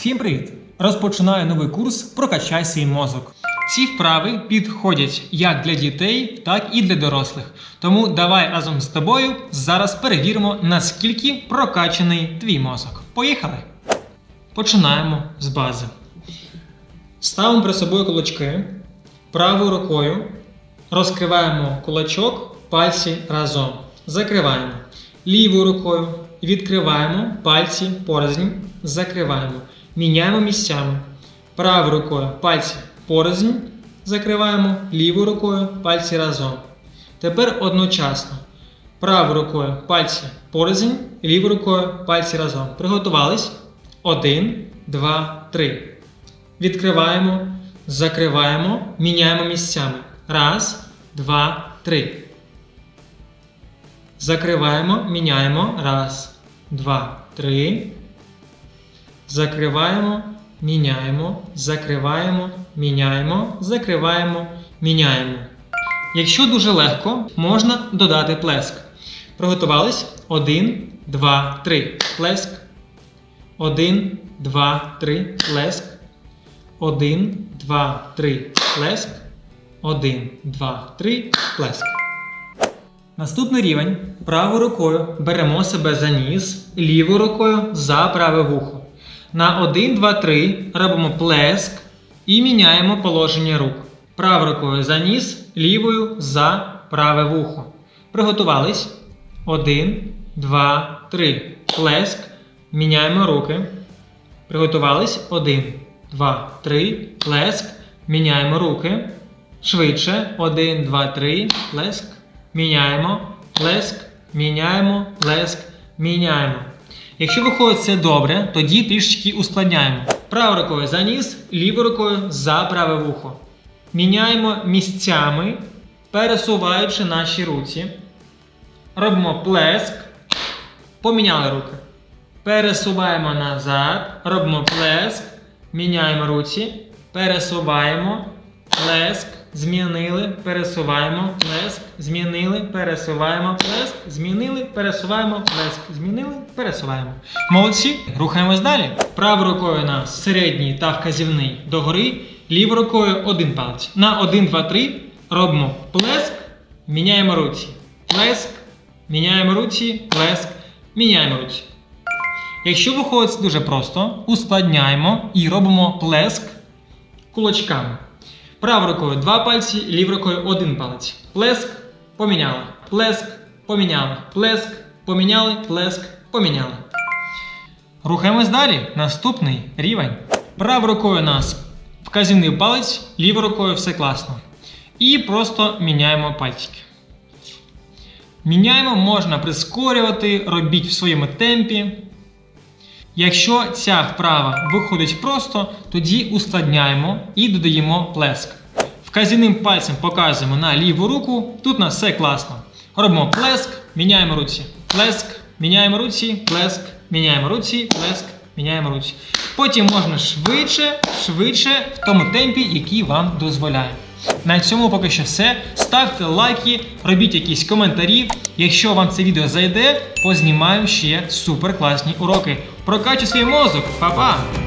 Всім привіт! Розпочинаю новий курс Прокачай свій мозок. Ці вправи підходять як для дітей, так і для дорослих. Тому давай разом з тобою зараз перевіримо, наскільки прокачаний твій мозок. Поїхали! Починаємо з бази. Ставимо перед собою кулачки правою рукою. Розкриваємо кулачок, пальці разом. Закриваємо. Лівою рукою відкриваємо пальці порознь. Закриваємо. Міняємо місцями. Правою рукою пальці порознь. Закриваємо. Лівою рукою пальці разом. Тепер одночасно. Правою рукою пальці порознь, лівою рукою пальці разом. Приготувались. Один, два, три. Відкриваємо, закриваємо, міняємо місцями. Раз, два, три. Закриваємо, міняємо. Раз, два, три. Закриваємо, міняємо, закриваємо, міняємо, закриваємо, міняємо. Якщо дуже легко, можна додати плеск. Приготувались? Один, два, три. Плеск. Один, два, три. Плеск. Один, два, три. Плеск. Один, два, три. Плеск. Наступний рівень. Правою рукою беремо себе за ніс, лівою рукою за праве вухо. На 1, 2, 3 робимо плеск і міняємо положення рук. Правою рукою за ніс, лівою за праве вухо. Приготувались. 1, 2, 3. Плеск. Міняємо руки. Приготувались. 1, 2, 3. Плеск. Міняємо руки. Швидше. 1, 2, 3. Плеск. Міняємо. Плеск. Міняємо. Плеск. Міняємо. Якщо виходить все добре, тоді трішечки ускладняємо. Правою рукою за ніс, лівою рукою за праве вухо. Міняємо місцями, пересуваючи наші руці. Робимо плеск. Поміняли руки. Пересуваємо назад. Робимо плеск. Міняємо руці. Пересуваємо. Плеск. Змінили. Пересуваємо. Плеск. Змінили. Пересуваємо. Плеск. Змінили. Пересуваємо. Плеск. Змінили. Пересуваємо. Молодці. Рухаємось далі. Правою рукою на середній та вказівний догори. Лівою рукою один палець. На 1, 2, 3 робимо плеск. Міняємо руці. Плеск. Міняємо руці. Плеск. Міняємо руці. Якщо виходить дуже просто, ускладняємо і робимо плеск кулачками. Правою рукою два пальці, лівою рукою один палець. Плеск, поміняли. Плеск, поміняли. Плеск, поміняли, плеск, поміняли. Рухаємось далі. Наступний рівень. Правою рукою у нас вказівний палець, лівою рукою все класно. І просто міняємо пальчики. Міняємо, можна прискорювати, робіть в своєму темпі. Якщо ця вправа виходить просто, тоді ускладняємо і додаємо плеск. Вказівним пальцем показуємо на ліву руку. Тут у нас все класно. Робимо плеск, міняємо руці. Плеск, міняємо руці, плеск, міняємо руці, плеск, міняємо руці. Потім можна швидше, швидше в тому темпі, який вам дозволяє. На цьому поки що все. Ставте лайки, робіть якісь коментарі. Якщо вам це відео зайде, познімаємо ще супер класні уроки. Прокачуй свій мозок, Па-па!